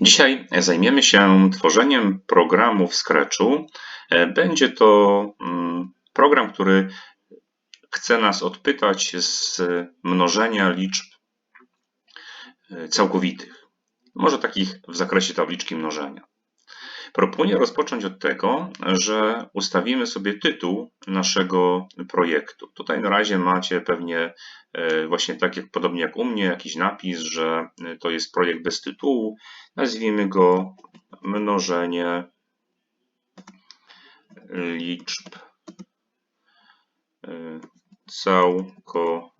Dzisiaj zajmiemy się tworzeniem programu w Scratchu. E, Będzie to mm, program, który chce nas odpytać z mnożenia liczb e, całkowitych, może takich w zakresie tabliczki mnożenia. Proponuję rozpocząć od tego, że ustawimy sobie tytuł naszego projektu. Tutaj na razie macie pewnie e, właśnie tak jak podobnie jak u mnie jakiś napis, że to jest projekt bez tytułu. Nazwijmy go mnożenie liczb e, całkowitych.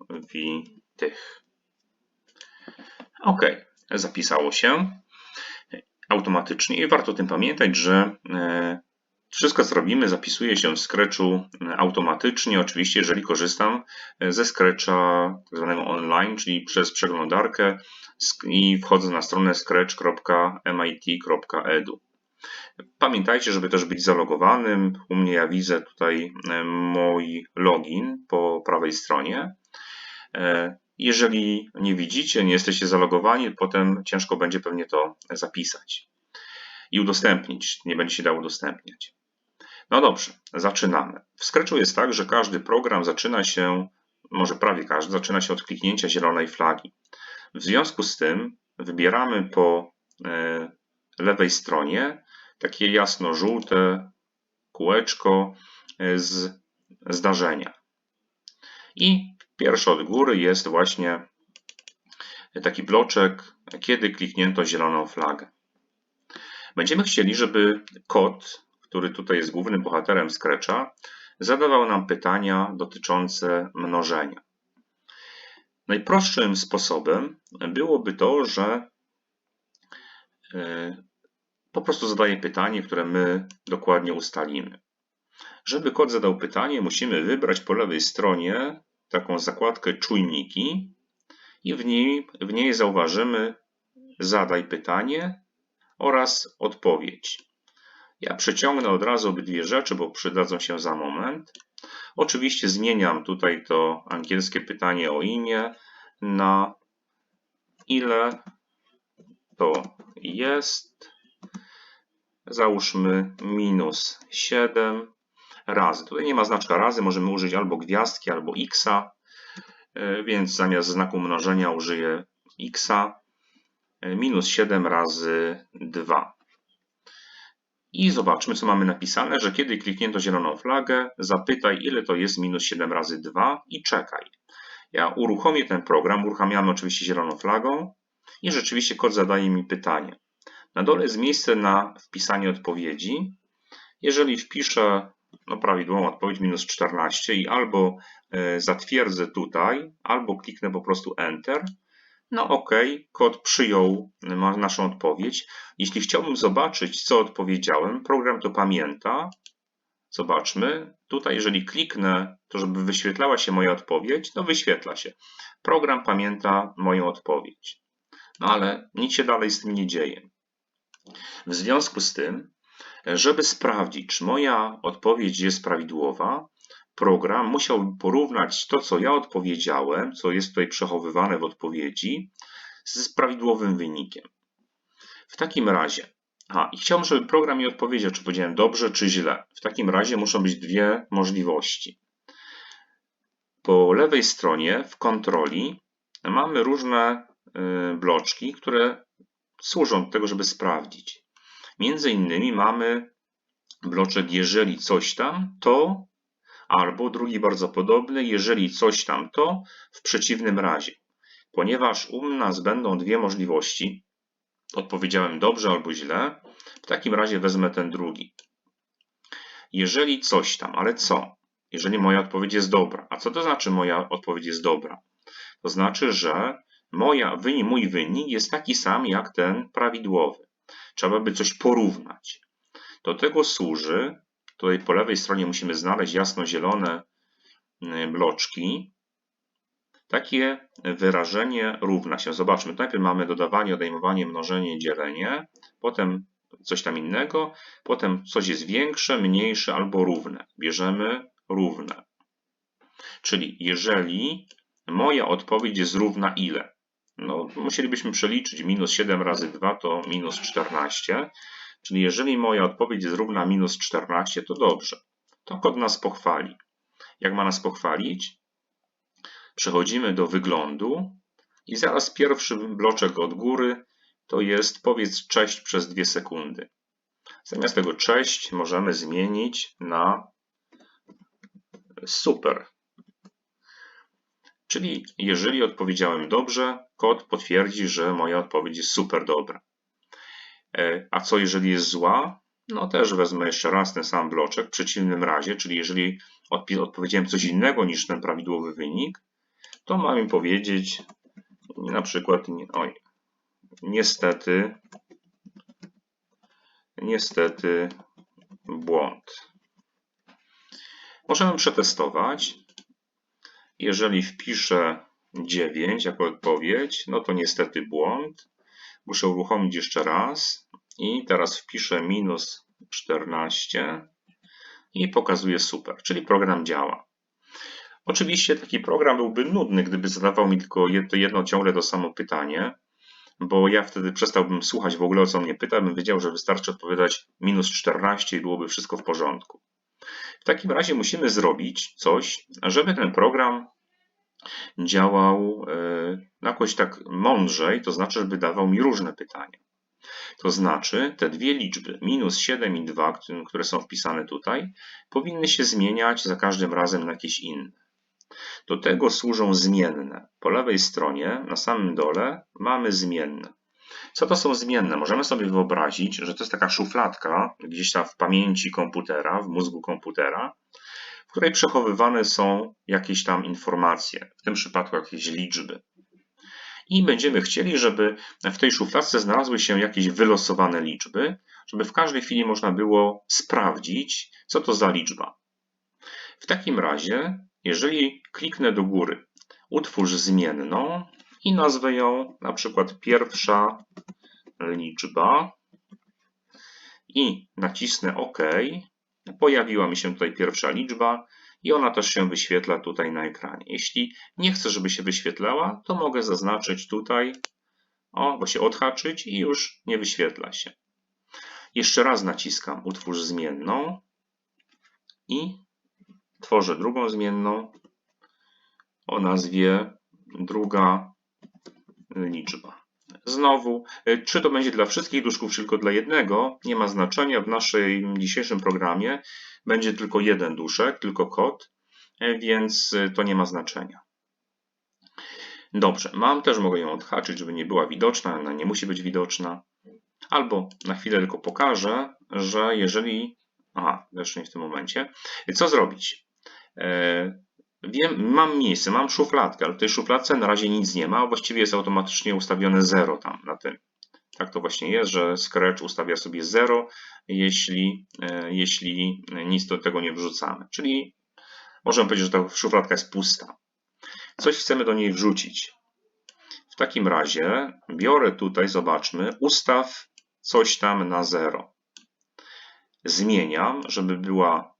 OK, zapisało się automatycznie i warto o tym pamiętać, że e, wszystko co robimy zapisuje się w Scratchu e, automatycznie, oczywiście jeżeli korzystam e, ze Scratcha tak zwanego online, czyli przez przeglądarkę i wchodzę na stronę scratch.mit.edu. Pamiętajcie, żeby też być zalogowanym. U mnie ja widzę tutaj mój login po prawej stronie. Jeżeli nie widzicie, nie jesteście zalogowani, potem ciężko będzie pewnie to zapisać i udostępnić. Nie będzie się dało udostępniać. No dobrze, zaczynamy. W Scratchu jest tak, że każdy program zaczyna się, może prawie każdy, zaczyna się od kliknięcia zielonej flagi. W związku z tym wybieramy po e, lewej stronie takie jasno-żółte kółeczko e, z zdarzenia. I Pierwszy od góry jest właśnie taki bloczek, kiedy kliknięto zieloną flagę. Będziemy chcieli, żeby kod, który tutaj jest głównym bohaterem Scratcha, zadawał nam pytania dotyczące mnożenia. Najprostszym sposobem byłoby to, że e, po prostu zadaje pytanie, które my dokładnie ustalimy. Żeby kod zadał pytanie, musimy wybrać po lewej stronie taką zakładkę czujniki i w niej, w niej zauważymy zadaj pytanie oraz odpowiedź. Ja przeciągnę od razu obydwie rzeczy, bo przydadzą się za moment. Oczywiście zmieniam tutaj to angielskie pytanie o imię na ile to jest. Załóżmy minus 7 razy. Tutaj nie ma znaczka razy, możemy użyć albo gwiazdki, albo x, e, więc zamiast znaku mnożenia użyję x. E, minus 7 razy 2. I zobaczmy, co mamy napisane, że kiedy kliknięto zieloną flagę, zapytaj, ile to jest minus 7 razy 2 i czekaj. Ja uruchomię ten program, uruchamiamy oczywiście zieloną flagą i rzeczywiście kod zadaje mi pytanie. Na dole jest miejsce na wpisanie odpowiedzi. Jeżeli wpiszę no, prawidłową odpowiedź minus 14 i albo e, zatwierdzę tutaj, albo kliknę po prostu Enter. No ok, kod przyjął naszą odpowiedź. Jeśli chciałbym zobaczyć, co odpowiedziałem, program to pamięta. Zobaczmy. Tutaj, jeżeli kliknę, to żeby wyświetlała się moja odpowiedź, no wyświetla się. Program pamięta moją odpowiedź. No ale nic się dalej z tym nie dzieje. W związku z tym żeby sprawdzić, czy moja odpowiedź jest prawidłowa, program musiał porównać to, co ja odpowiedziałem, co jest tutaj przechowywane w odpowiedzi, z prawidłowym wynikiem. W takim razie, a i chciałbym, żeby program mi odpowiedział, czy powiedziałem dobrze, czy źle. W takim razie muszą być dwie możliwości. Po lewej stronie w kontroli mamy różne y, bloczki, które służą do tego, żeby sprawdzić. Między innymi mamy bloczek jeżeli coś tam, to albo drugi bardzo podobny, jeżeli coś tam, to w przeciwnym razie. Ponieważ u nas będą dwie możliwości, odpowiedziałem dobrze albo źle, w takim razie wezmę ten drugi. Jeżeli coś tam, ale co? Jeżeli moja odpowiedź jest dobra. A co to znaczy moja odpowiedź jest dobra? To znaczy, że moja, mój wynik jest taki sam jak ten prawidłowy. Trzeba by coś porównać. Do tego służy, tutaj po lewej stronie musimy znaleźć jasno-zielone y, bloczki. Takie wyrażenie równa się. Zobaczmy, najpierw mamy dodawanie, odejmowanie, mnożenie, dzielenie, potem coś tam innego, potem coś jest większe, mniejsze albo równe. Bierzemy równe. Czyli jeżeli moja odpowiedź jest równa ile? No, musielibyśmy przeliczyć. Minus 7 razy 2 to minus 14. Czyli jeżeli moja odpowiedź jest równa minus 14, to dobrze. To kod nas pochwali. Jak ma nas pochwalić? Przechodzimy do wyglądu i zaraz pierwszy bloczek od góry to jest powiedz cześć przez 2 sekundy. Zamiast tego cześć możemy zmienić na super. Czyli jeżeli odpowiedziałem dobrze, kod potwierdzi, że moja odpowiedź jest super dobra. E, a co jeżeli jest zła? No też wezmę jeszcze raz ten sam bloczek w przeciwnym razie, czyli jeżeli odpowiedziałem coś innego niż ten prawidłowy wynik, to mam im powiedzieć na przykład oj, niestety niestety błąd. Możemy przetestować. Jeżeli wpiszę 9 jako odpowiedź, no to niestety błąd. Muszę uruchomić jeszcze raz i teraz wpiszę minus 14 i pokazuje super, czyli program działa. Oczywiście taki program byłby nudny, gdyby zadawał mi tylko jedno ciągle to samo pytanie, bo ja wtedy przestałbym słuchać w ogóle o co mnie pyta, bym wiedział, że wystarczy odpowiadać minus 14 i byłoby wszystko w porządku. W takim razie musimy zrobić coś, żeby ten program działał e, jakoś tak mądrzej, to znaczy, żeby dawał mi różne pytania. To znaczy, te dwie liczby, minus 7 i 2, które są wpisane tutaj, powinny się zmieniać za każdym razem na jakieś inne. Do tego służą zmienne. Po lewej stronie, na samym dole, mamy zmienne. Co to są zmienne? Możemy sobie wyobrazić, że to jest taka szufladka gdzieś tam w pamięci komputera, w mózgu komputera, w której przechowywane są jakieś tam informacje, w tym przypadku jakieś liczby. I będziemy chcieli, żeby w tej szufladce znalazły się jakieś wylosowane liczby, żeby w każdej chwili można było sprawdzić, co to za liczba. W takim razie, jeżeli kliknę do góry, utwórz zmienną i nazwę ją na przykład pierwsza liczba i nacisnę OK, pojawiła mi się tutaj pierwsza liczba i ona też się wyświetla tutaj na ekranie. Jeśli nie chcę, żeby się wyświetlała, to mogę zaznaczyć tutaj, o, bo się odhaczyć i już nie wyświetla się. Jeszcze raz naciskam utwórz zmienną i tworzę drugą zmienną o nazwie druga liczba. Znowu, y, czy to będzie dla wszystkich duszków, czy tylko dla jednego, nie ma znaczenia. W naszym dzisiejszym programie będzie tylko jeden duszek, tylko kod, y, więc y, to nie ma znaczenia. Dobrze, mam też, mogę ją odhaczyć, żeby nie była widoczna, ona nie musi być widoczna. Albo na chwilę tylko pokażę, że jeżeli... Aha, jeszcze nie w tym momencie. Co zrobić? Wiem, mam miejsce, mam szufladkę, ale w tej szufladce na razie nic nie ma, właściwie jest automatycznie ustawione 0 tam na tym. Tak to właśnie jest, że Scratch ustawia sobie 0, jeśli, e, jeśli nic do tego nie wrzucamy. Czyli możemy powiedzieć, że ta szufladka jest pusta. Coś chcemy do niej wrzucić. W takim razie biorę tutaj, zobaczmy, ustaw coś tam na 0. Zmieniam, żeby była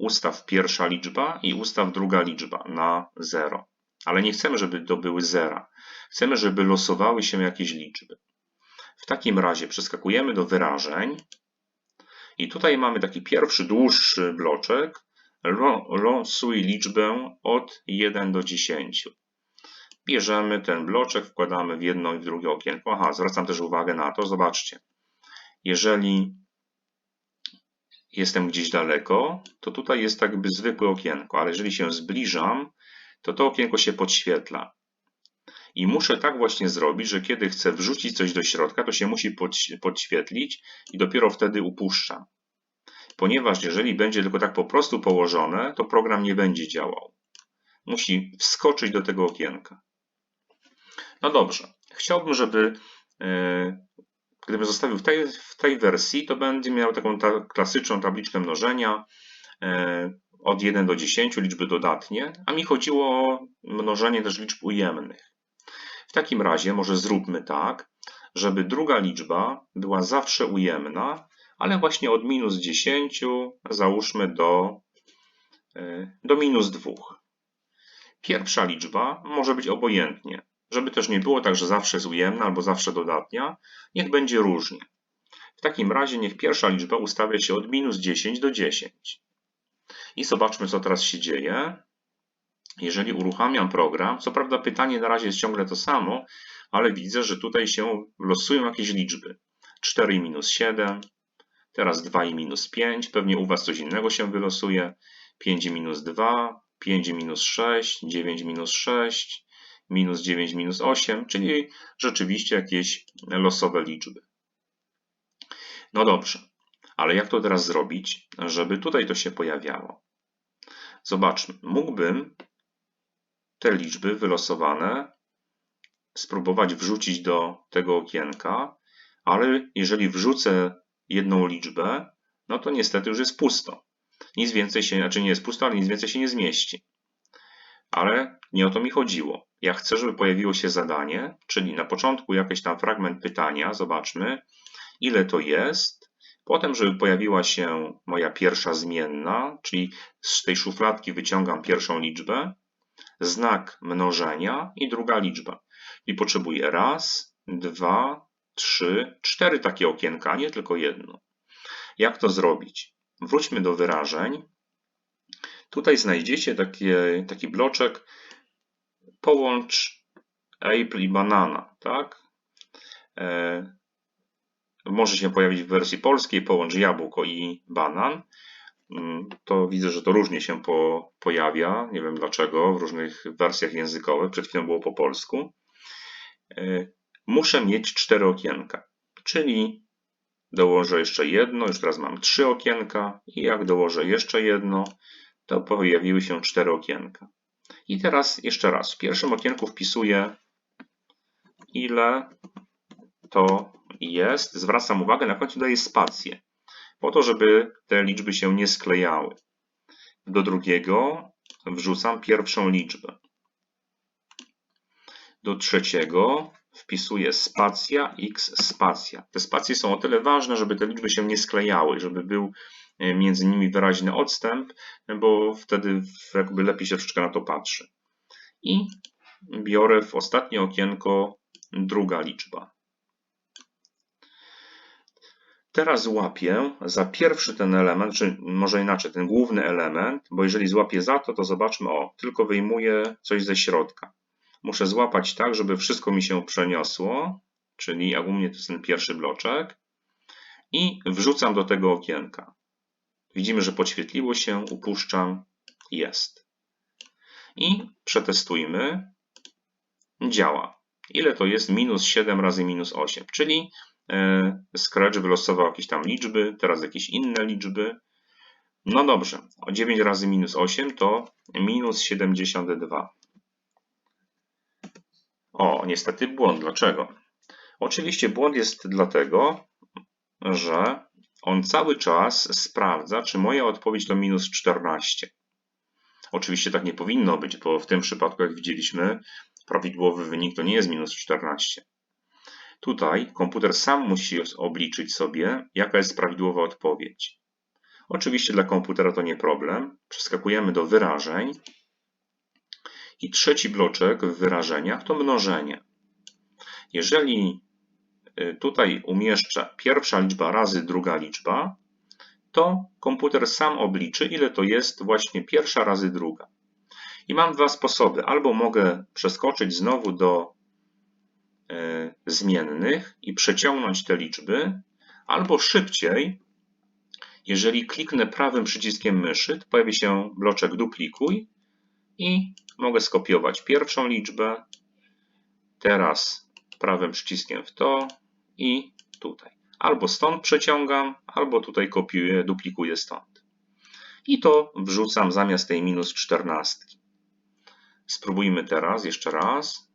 ustaw pierwsza liczba i ustaw druga liczba na 0. Ale nie chcemy, żeby to były zera. Chcemy, żeby losowały się jakieś liczby. W takim razie przeskakujemy do wyrażeń i tutaj mamy taki pierwszy, dłuższy bloczek. Losuj liczbę od 1 do 10. Bierzemy ten bloczek, wkładamy w jedno i w drugie okienko. Aha, zwracam też uwagę na to, zobaczcie. Jeżeli jestem gdzieś daleko, to tutaj jest jakby zwykłe okienko, ale jeżeli się zbliżam, to to okienko się podświetla. I muszę tak właśnie zrobić, że kiedy chcę wrzucić coś do środka, to się musi podświetlić i dopiero wtedy upuszczam. Ponieważ jeżeli będzie tylko tak po prostu położone, to program nie będzie działał. Musi wskoczyć do tego okienka. No dobrze. Chciałbym, żeby e, Gdybym zostawił w tej, w tej wersji, to będzie miał taką ta klasyczną tabliczkę mnożenia e, od 1 do 10, liczby dodatnie, a mi chodziło o mnożenie też liczb ujemnych. W takim razie może zróbmy tak, żeby druga liczba była zawsze ujemna, ale właśnie od minus 10 załóżmy do, e, do minus 2. Pierwsza liczba może być obojętnie żeby też nie było tak, że zawsze jest ujemna albo zawsze dodatnia, niech będzie różnie. W takim razie niech pierwsza liczba ustawia się od minus 10 do 10. I zobaczmy, co teraz się dzieje. Jeżeli uruchamiam program, co prawda pytanie na razie jest ciągle to samo, ale widzę, że tutaj się losują jakieś liczby. 4 i minus 7, teraz 2 i minus 5, pewnie u Was coś innego się wylosuje. 5 i minus 2, 5 i minus 6, 9 minus 6, minus 9 minus 8, czyli rzeczywiście jakieś losowe liczby. No dobrze, ale jak to teraz zrobić, żeby tutaj to się pojawiało? Zobaczmy, mógłbym te liczby wylosowane spróbować wrzucić do tego okienka, ale jeżeli wrzucę jedną liczbę, no to niestety już jest pusto. Nic więcej się, znaczy nie jest pusto, ale nic więcej się nie zmieści. Ale nie o to mi chodziło. Ja chcę, żeby pojawiło się zadanie, czyli na początku jakiś tam fragment pytania, zobaczmy, ile to jest. Potem, żeby pojawiła się moja pierwsza zmienna, czyli z tej szufladki wyciągam pierwszą liczbę, znak mnożenia i druga liczba. I potrzebuję raz, dwa, trzy, cztery takie okienka, nie tylko jedno. Jak to zrobić? Wróćmy do wyrażeń. Tutaj znajdziecie takie, taki bloczek połącz Apple i banana, tak? E, może się pojawić w wersji polskiej połącz jabłko i banan. Mm, to widzę, że to różnie się po, pojawia. Nie wiem dlaczego, w różnych wersjach językowych. Przed chwilą było po polsku. E, muszę mieć cztery okienka, czyli dołożę jeszcze jedno, już teraz mam trzy okienka i jak dołożę jeszcze jedno, to pojawiły się cztery okienka. I teraz jeszcze raz, w pierwszym okienku wpisuję ile to jest. Zwracam uwagę, na końcu daję spację, po to, żeby te liczby się nie sklejały. Do drugiego wrzucam pierwszą liczbę. Do trzeciego wpisuję spacja x spacja. Te spacje są o tyle ważne, żeby te liczby się nie sklejały, żeby był między nimi wyraźny odstęp, bo wtedy jakby lepiej się troszeczkę na to patrzy. I biorę w ostatnie okienko druga liczba. Teraz łapię za pierwszy ten element, czy może inaczej, ten główny element, bo jeżeli złapię za to, to zobaczmy, o, tylko wyjmuję coś ze środka. Muszę złapać tak, żeby wszystko mi się przeniosło, czyli jak u mnie to jest ten pierwszy bloczek i wrzucam do tego okienka. Widzimy, że podświetliło się, upuszczam, jest. I przetestujmy. Działa. Ile to jest? Minus 7 razy minus 8, czyli e, Scratch wylosował jakieś tam liczby, teraz jakieś inne liczby. No dobrze, 9 razy minus 8 to minus 72. O, niestety błąd. Dlaczego? Oczywiście błąd jest dlatego, że on cały czas sprawdza, czy moja odpowiedź to minus 14. Oczywiście tak nie powinno być, bo w tym przypadku, jak widzieliśmy, prawidłowy wynik to nie jest minus 14. Tutaj komputer sam musi obliczyć sobie, jaka jest prawidłowa odpowiedź. Oczywiście dla komputera to nie problem. Przeskakujemy do wyrażeń i trzeci bloczek w wyrażeniach to mnożenie. Jeżeli tutaj umieszczę pierwsza liczba razy druga liczba, to komputer sam obliczy, ile to jest właśnie pierwsza razy druga. I mam dwa sposoby. Albo mogę przeskoczyć znowu do y, zmiennych i przeciągnąć te liczby, albo szybciej, jeżeli kliknę prawym przyciskiem myszy, to pojawi się bloczek duplikuj i mogę skopiować pierwszą liczbę, teraz prawym przyciskiem w to i tutaj. Albo stąd przeciągam, albo tutaj kopiuję, duplikuję stąd. I to wrzucam zamiast tej minus 14. Spróbujmy teraz jeszcze raz.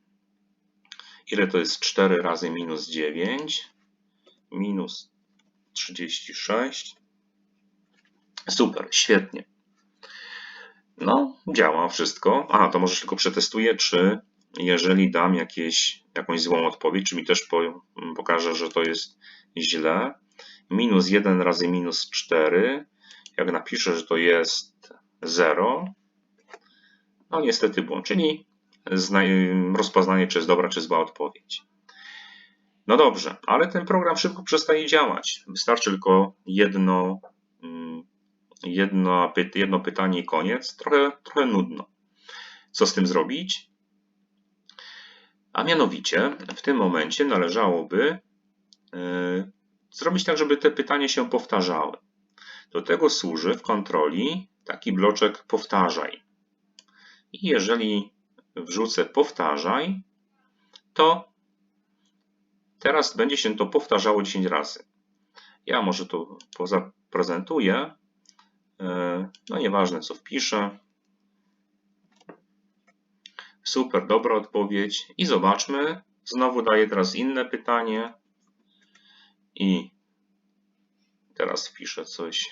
Ile to jest 4 razy minus 9? Minus 36. Super, świetnie. No, działa wszystko. A, to może tylko przetestuję, czy jeżeli dam jakieś, jakąś złą odpowiedź, czy mi też po, pokaże, że to jest źle. Minus 1 razy minus 4. Jak napiszę, że to jest 0, no niestety błąd. Czyli zna- rozpoznanie, czy jest dobra, czy zła odpowiedź. No dobrze, ale ten program szybko przestaje działać. Wystarczy tylko jedno, mm, jedno, jedno pytanie i koniec. Trochę, trochę nudno. Co z tym zrobić? A mianowicie w tym momencie należałoby yy, zrobić tak, żeby te pytania się powtarzały. Do tego służy w kontroli taki bloczek powtarzaj. I jeżeli wrzucę powtarzaj, to teraz będzie się to powtarzało 10 razy. Ja może to zaprezentuję. Yy, no nieważne co wpiszę. Super, dobra odpowiedź. I zobaczmy. Znowu daję teraz inne pytanie. I teraz wpiszę coś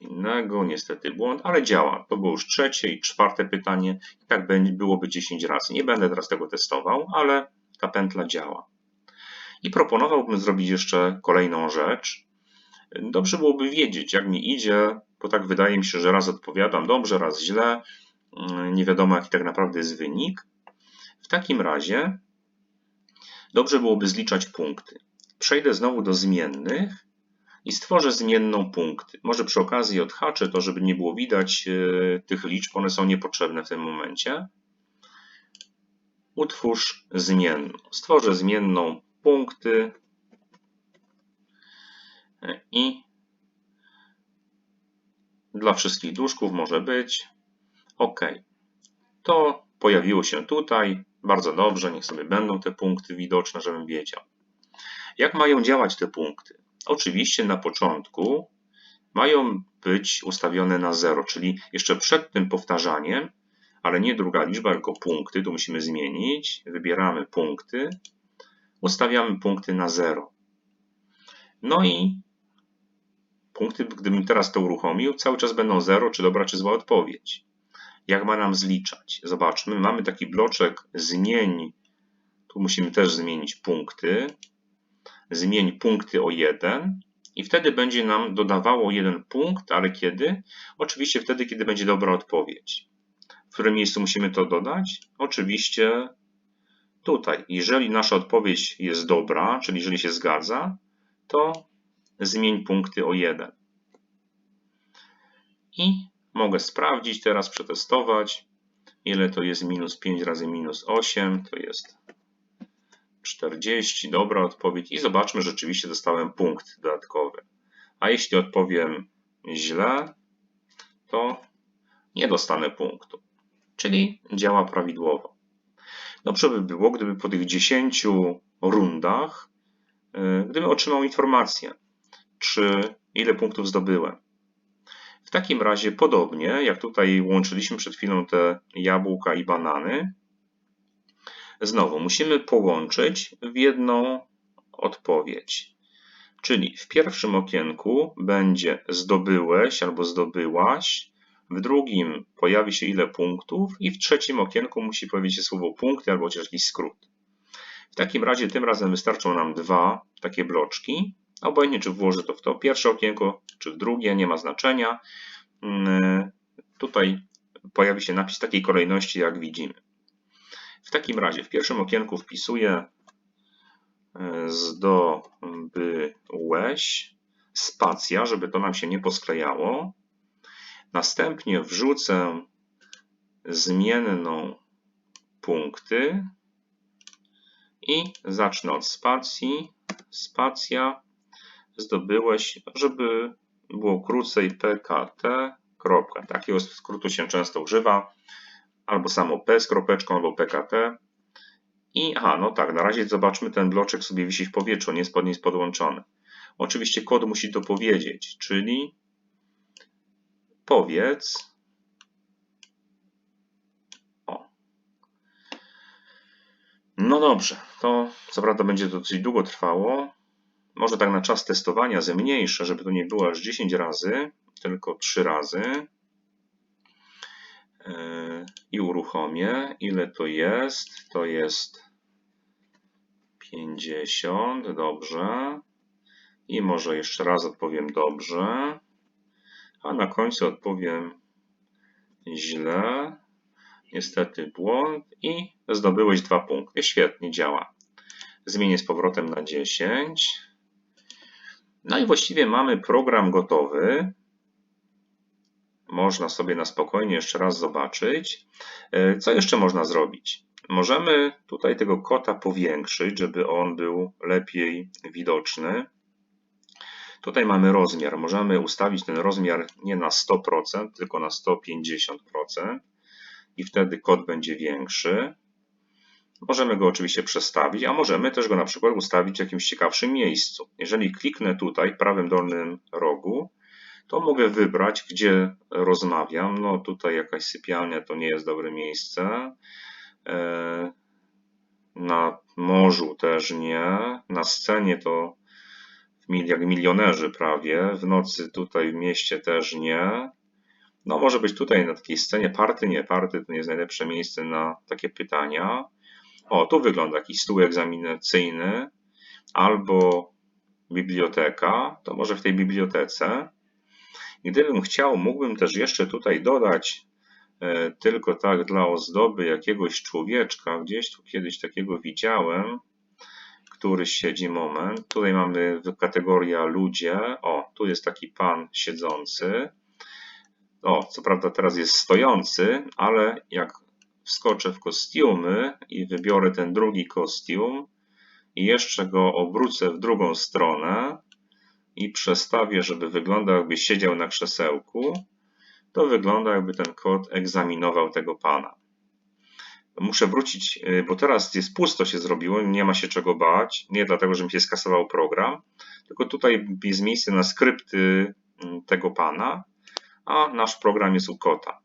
innego. Niestety błąd, ale działa. To było już trzecie i czwarte pytanie. I tak byłoby 10 razy. Nie będę teraz tego testował, ale ta pętla działa. I proponowałbym zrobić jeszcze kolejną rzecz. Dobrze byłoby wiedzieć, jak mi idzie, bo tak wydaje mi się, że raz odpowiadam dobrze, raz źle nie wiadomo jaki tak naprawdę jest wynik. W takim razie dobrze byłoby zliczać punkty. Przejdę znowu do zmiennych i stworzę zmienną punkty. Może przy okazji odhaczę to, żeby nie było widać e, tych liczb, one są niepotrzebne w tym momencie. Utwórz zmienną. Stworzę zmienną punkty e, i dla wszystkich duszków może być OK. To pojawiło się tutaj. Bardzo dobrze, niech sobie będą te punkty widoczne, żebym wiedział. Jak mają działać te punkty? Oczywiście na początku mają być ustawione na 0, czyli jeszcze przed tym powtarzaniem, ale nie druga liczba, tylko punkty. Tu musimy zmienić. Wybieramy punkty, ustawiamy punkty na 0. No i punkty, gdybym teraz to uruchomił, cały czas będą 0, czy dobra, czy zła odpowiedź jak ma nam zliczać. Zobaczmy, mamy taki bloczek zmień, tu musimy też zmienić punkty, zmień punkty o 1 i wtedy będzie nam dodawało jeden punkt, ale kiedy? Oczywiście wtedy, kiedy będzie dobra odpowiedź. W którym miejscu musimy to dodać? Oczywiście tutaj. Jeżeli nasza odpowiedź jest dobra, czyli jeżeli się zgadza, to zmień punkty o 1. I Mogę sprawdzić teraz, przetestować. Ile to jest minus 5 razy minus 8? To jest 40. Dobra odpowiedź. I zobaczmy, rzeczywiście dostałem punkt dodatkowy. A jeśli odpowiem źle, to nie dostanę punktu. Czyli działa prawidłowo. Dobrze by było, gdyby po tych 10 rundach, y, gdybym otrzymał informację, czy ile punktów zdobyłem. W takim razie podobnie, jak tutaj łączyliśmy przed chwilą te jabłka i banany, znowu musimy połączyć w jedną odpowiedź. Czyli w pierwszym okienku będzie zdobyłeś albo zdobyłaś, w drugim pojawi się ile punktów i w trzecim okienku musi pojawić się słowo punkty albo chociaż jakiś skrót. W takim razie tym razem wystarczą nam dwa takie bloczki Obojętnie, czy włożę to w to pierwsze okienko, czy w drugie, nie ma znaczenia. Mm, tutaj pojawi się napis takiej kolejności, jak widzimy. W takim razie w pierwszym okienku wpisuję e, zdobyłeś spacja, żeby to nam się nie posklejało. Następnie wrzucę zmienną punkty i zacznę od spacji, spacja zdobyłeś, żeby było krócej PKT. Kropka. Takiego skrótu się często używa. Albo samo P z kropeczką, albo PKT. I aha, no tak, na razie zobaczmy, ten bloczek sobie wisi w powietrzu, nie jest, pod, jest podłączony. Oczywiście kod musi to powiedzieć, czyli powiedz. No dobrze, to co prawda będzie dosyć długo trwało, może tak na czas testowania zmniejszę, żeby to nie było aż 10 razy, tylko 3 razy. E, I uruchomię. Ile to jest? To jest 50. Dobrze. I może jeszcze raz odpowiem dobrze. A na końcu odpowiem źle. niestety błąd i zdobyłeś dwa punkty. Świetnie działa. Zmienię z powrotem na 10. No i właściwie mamy program gotowy. Można sobie na spokojnie jeszcze raz zobaczyć. E, Co jeszcze można zrobić? Możemy tutaj tego kota powiększyć, żeby on był lepiej widoczny. Tutaj mamy rozmiar. Możemy ustawić ten rozmiar nie na 100%, tylko na 150% i wtedy kod będzie większy. Możemy go oczywiście przestawić, a możemy też go na przykład ustawić w jakimś ciekawszym miejscu. Jeżeli kliknę tutaj w prawym dolnym rogu, to mogę wybrać, gdzie rozmawiam. No tutaj jakaś sypialnia to nie jest dobre miejsce. E, Na morzu też nie. Na scenie to jak milionerzy prawie. W nocy tutaj w mieście też nie. No może być tutaj na takiej scenie party, nie party, to nie jest najlepsze miejsce na takie pytania. O, tu wygląda jakiś stół egzaminacyjny albo biblioteka, to może w tej bibliotece. Gdybym chciał, mógłbym też jeszcze tutaj dodać e, tylko tak dla ozdoby jakiegoś człowieczka, gdzieś tu kiedyś takiego widziałem, który siedzi moment. Tutaj mamy kategoria ludzie. O, tu jest taki pan siedzący. O, co prawda teraz jest stojący, ale jak wskoczę w kostiumy i wybiorę ten drugi kostium i jeszcze go obrócę w drugą stronę i przestawię, żeby wyglądał jakby siedział na krzesełku, to wygląda jakby ten kot egzaminował tego pana. Muszę wrócić, y, bo teraz jest pusto się zrobiło, nie ma się czego bać. Nie dlatego, że mi się skasował program, tylko tutaj jest miejsce na skrypty mm, tego pana, a nasz program jest u kota.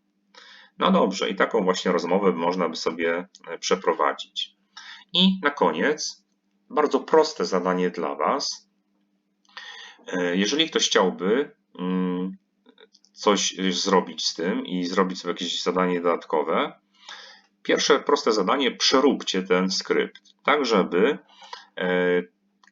No dobrze, i taką właśnie rozmowę można by sobie e, przeprowadzić. I na koniec bardzo proste zadanie dla Was. E, Jeżeli ktoś chciałby mm, coś zrobić z tym i zrobić sobie jakieś zadanie dodatkowe, pierwsze proste zadanie, przeróbcie ten skrypt, tak żeby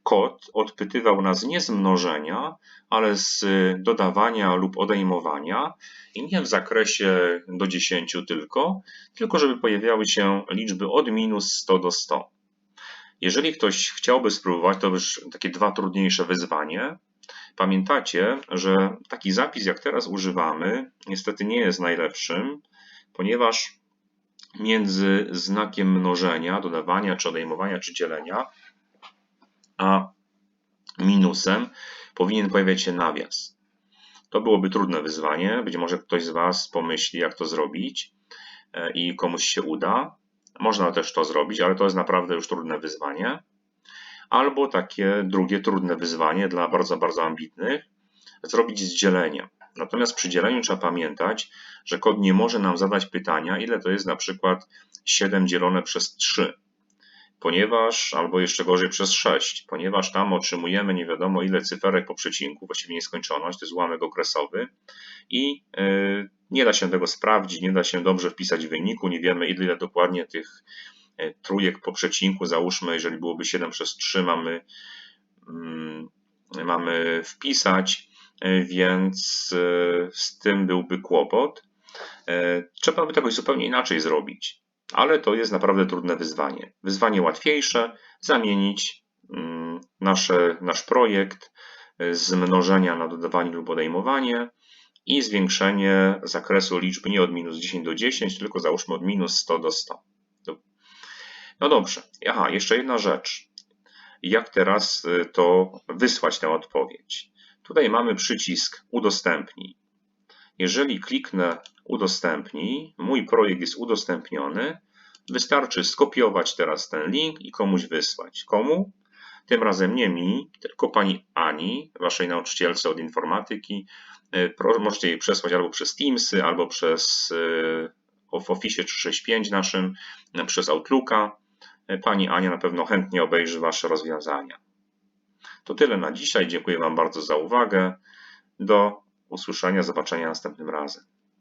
kod odpytywał nas nie z mnożenia, ale z dodawania lub odejmowania i nie w zakresie do 10 tylko, tylko żeby pojawiały się liczby od minus 100 do 100. Jeżeli ktoś chciałby spróbować, to już takie dwa trudniejsze wyzwanie. Pamiętacie, że taki zapis, jak teraz używamy, niestety nie jest najlepszym, ponieważ między znakiem mnożenia, dodawania, czy odejmowania, czy dzielenia, a minusem powinien pojawiać się nawias. To byłoby trudne wyzwanie. Być może ktoś z Was pomyśli, jak to zrobić e, i komuś się uda. Można też to zrobić, ale to jest naprawdę już trudne wyzwanie. Albo takie drugie trudne wyzwanie dla bardzo, bardzo ambitnych zrobić z dzieleniem. Natomiast przy dzieleniu trzeba pamiętać, że kod nie może nam zadać pytania, ile to jest na przykład 7 dzielone przez 3 ponieważ, albo jeszcze gorzej przez 6, ponieważ tam otrzymujemy nie wiadomo ile cyferek po przecinku, właściwie nieskończoność, to jest ułamek okresowy i yy, nie da się tego sprawdzić, nie da się dobrze wpisać w wyniku, nie wiemy ile dokładnie tych yy, trójek po przecinku, załóżmy, jeżeli byłoby 7 przez 3 mamy, yy, mamy wpisać, yy, więc z tym byłby kłopot. Trzeba by tego zupełnie inaczej zrobić ale to jest naprawdę trudne wyzwanie. Wyzwanie łatwiejsze zamienić mm, nasze, nasz projekt z mnożenia na dodawanie lub odejmowanie i zwiększenie zakresu liczby nie od minus 10 do 10, tylko załóżmy od minus 100 do 100. No dobrze. Aha, jeszcze jedna rzecz. Jak teraz y, to wysłać tę odpowiedź? Tutaj mamy przycisk udostępnij. Jeżeli kliknę udostępnij, mój projekt jest udostępniony, wystarczy skopiować teraz ten link i komuś wysłać. Komu? Tym razem nie mi, tylko pani Ani, waszej nauczycielce od informatyki. Możecie jej przesłać albo przez Teamsy, albo przez w Office 365 naszym, przez Outlooka. Pani Ania na pewno chętnie obejrzy wasze rozwiązania. To tyle na dzisiaj. Dziękuję wam bardzo za uwagę. Do usłyszenia, zobaczenia następnym razem.